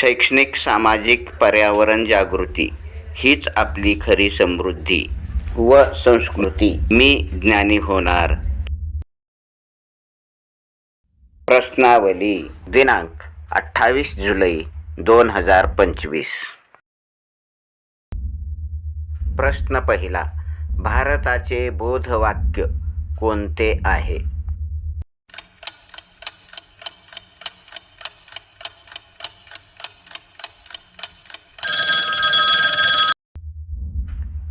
शैक्षणिक सामाजिक पर्यावरण जागृती हीच आपली खरी समृद्धी व संस्कृती. मी ज्ञानी होणार. प्रश्नावली दिनांक अठ्ठावीस जुलै दोन हजार पंचवीस. प्रश्न पहिला भारताचे बोधवाक्य कोणते आहे?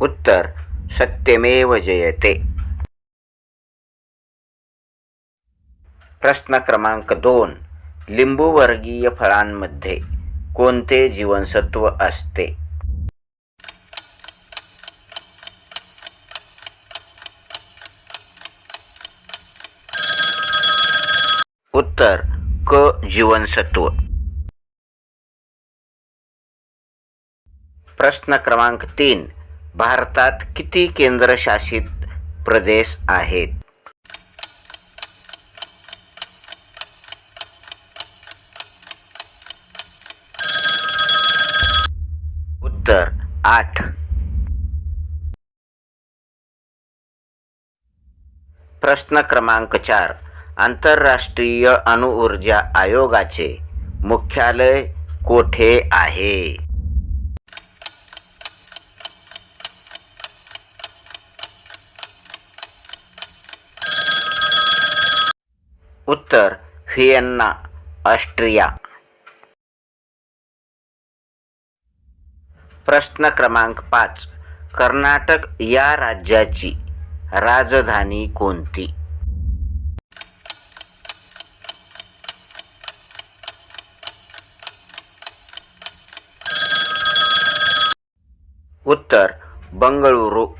उत्तर सत्यमेव जयते. प्रश्न क्रमांक दोन लिंबूवर्गीय फळांमध्ये कोणते जीवनसत्व असते? उत्तर क जीवनसत्व. प्रश्न क्रमांक तीन भारतात किती केंद्रशासित प्रदेश आहेत? उत्तर आठ. प्रश्न क्रमांक चार. आंतरराष्ट्रीय अणुऊर्जा आयोगाचे मुख्यालय कोठे आहे? उत्तर व्हिएन्ना ऑस्ट्रिया. प्रश्न क्रमांक पाच. कर्नाटक या राज्याची राजधानी कोणती? उत्तर बंगळुरू.